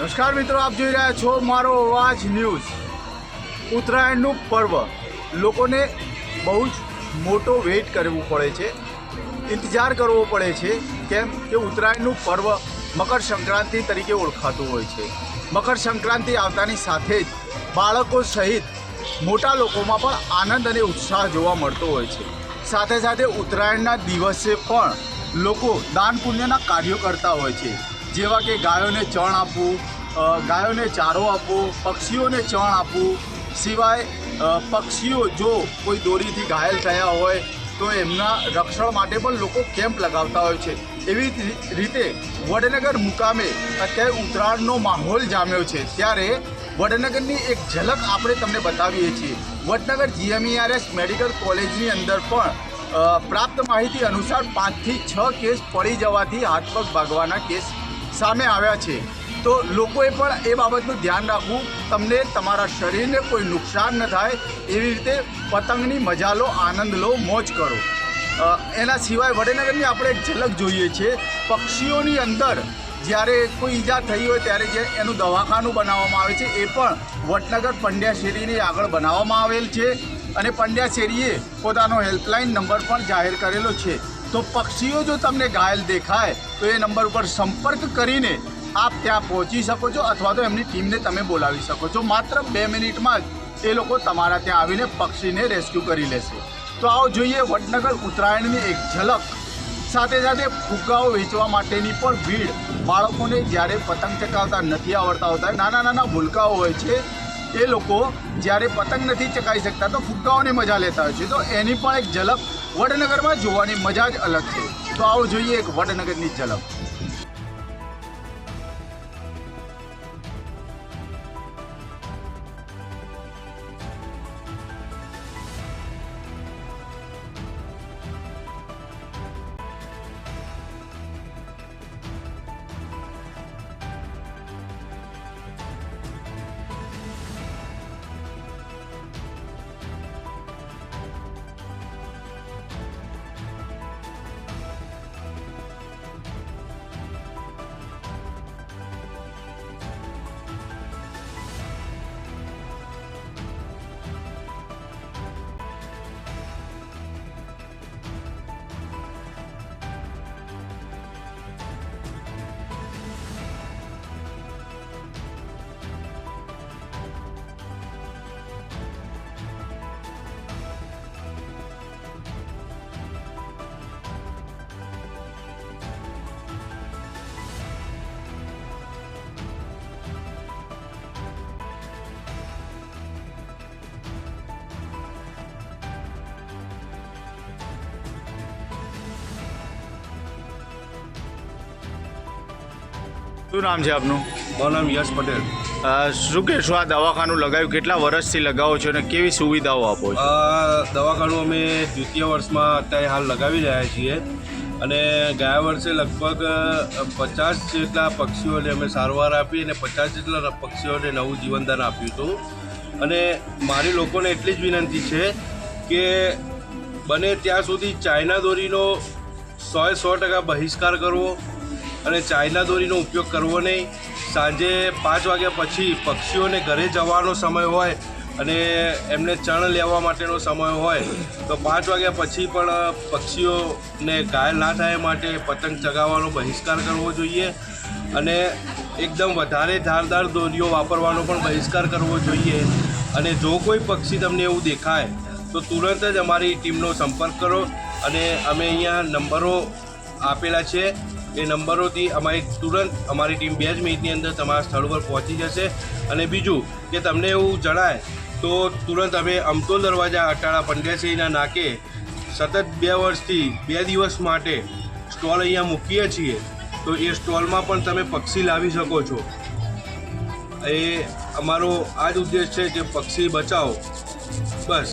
નમસ્કાર મિત્રો, આપ જોઈ રહ્યા છો મારો અવાજ ન્યૂઝ. ઉત્તરાયણનું પર્વ. લોકોને બહુ જ મોટો વેઇટ કરવું પડે છે, ઇંતજાર કરવો પડે છે, કેમ કે ઉત્તરાયણનું પર્વ મકર સંક્રાંતિ તરીકે ઓળખાતું હોય છે. મકર સંક્રાંતિ આવતાની સાથે જ બાળકો સહિત મોટા લોકોમાં પણ આનંદ અને ઉત્સાહ જોવા મળતો હોય છે. સાથે સાથે ઉત્તરાયણના દિવસે પણ લોકો દાન પુણ્યના કાર્યો કરતા હોય છે. જેવા કે ગાયોને ચણ આપવું ગાયોને ચારો આપવો, પક્ષીઓને ચણ આપવું, સિવાય પક્ષીઓ જો કોઈ દોરીથી ઘાયલ થયા હોય, તો એમના રક્ષણ માટે પણ લોકો કેમ્પ લગાવતા હોય છે. એવી રીતે વડનગર મુકામે અત્યારે ઉત્તરાયણનો માહોલ જામ્યો છે. ત્યારે વડનગરની એક ઝલક આપણે તમને બતાવીએ છીએ. વડનગર જીએમઈઆરએસ મેડિકલ કોલેજની અંદર પણ પ્રાપ્ત માહિતી અનુસાર પાંચથી છ કેસ પડી જવાથી હાથ પગ ભાગવાના કેસ સામે આવ્યા છે. તો લોકોએ પણ એ બાબતનું ધ્યાન રાખવું. તમને તમારા શરીરને કોઈ નુકસાન ન થાય, એવી રીતે પતંગની મજા લો આનંદ લો, મોજ કરો. એના સિવાય વડનગરની આપણે એક ઝલક જોઈએ છીએ પક્ષીઓની અંદર જ્યારે કોઈ ઈજા થઈ હોય ત્યારે જે એનું દવાખાનું બનાવવામાં આવે છે, એ પણ વડનગર પંડ્યા શેરીની આગળ બનાવવામાં આવેલ છે. અને પંડ્યા શેરીએ પોતાનો હેલ્પલાઇન નંબર પણ જાહેર કરેલો છે. તો પક્ષીઓ જો તમને ઘાયલ દેખાય, તો એ નંબર ઉપર સંપર્ક કરીને આપ ત્યાં પહોંચી શકો છો અથવા તો એમની ટીમને તમે બોલાવી શકો છો. માત્ર બે મિનિટમાં જ એ લોકો તમારા ત્યાં આવીને પક્ષીને રેસ્ક્યુ કરી લેશે. તો આવો જોઈએ વડનગર ઉત્તરાયણની એક ઝલક. સાથે સાથે ફુગ્ગાઓ વેચવા માટેની પણ ભીડ. બાળકોને જ્યારે પતંગ ચકાવતા નથી આવડતા હોતા, નાના નાના ભૂલકાઓ હોય છે, એ લોકો જ્યારે પતંગ નથી ચકાવી શકતા તો ફુગ્ગાઓની મજા લેતા હોય છે. તો એની પણ એક ઝલક વડનગરમાં જોવાની મજા જ અલગ છે. તો આવો જોઈએ એક વડનગરની ઝલક. શું નામ છે આપનું? મારું નામ યશ પટેલ. શું કહેશો આ દવાખાનું લગાવ્યું? કેટલા વર્ષથી લગાવો છો અને કેવી સુવિધાઓ આપો છો? દવાખાનું અમે દ્વિતીય વર્ષમાં અત્યારે હાલ લગાવી રહ્યા છીએ. અને ગયા વર્ષે લગભગ પચાસ જેટલા પક્ષીઓને અમે સારવાર આપી અને પચાસ જેટલા પક્ષીઓને નવું જીવનદાન આપ્યું હતું. અને મારી લોકોને એટલી જ વિનંતી છે કે બને ત્યાં સુધી ચાઇના દોરીનો સોએ સો ટકા બહિષ્કાર કરવો અને ચાઇના દોરીનો ઉપયોગ કરવો નહીં. સાંજે પાંચ વાગ્યા પછી પક્ષીઓને ઘરે જવાનો સમય હોય અને એમને ચણ લેવા માટેનો સમય હોય, તો પાંચ વાગ્યા પછી પણ પક્ષીઓને ઘાયલ ના થાય માટે પતંગ ચગાવવાનો બહિષ્કાર કરવો જોઈએ અને એકદમ વધારે ધારદાર દોરીઓ વાપરવાનો પણ બહિષ્કાર કરવો જોઈએ. અને જો કોઈ પક્ષી તમને એવું દેખાય, તો તુરંત જ અમારી ટીમનો સંપર્ક કરો અને અમે અહીંયા નંબરો આપેલા છે. એ નંબરોથી અમારી તુરંત અમારી ટીમ બે જ મિનિટની અંદર તમારા સ્થળ પર પહોંચી જશે. અને બીજું કે તમને એવું જણાય તો તુરંત અમે અમતોલ દરવાજા અટાળા પંડ્યાશ્રીના નાકે સતત બે વર્ષથી બે દિવસ માટે સ્ટોલ અહીંયા મૂકીએ છીએ. તો એ સ્ટોલમાં પણ તમે પક્ષી લાવી શકો છો. એ અમારો આ જ ઉદ્દેશ છે કે પક્ષી બચાવો. બસ.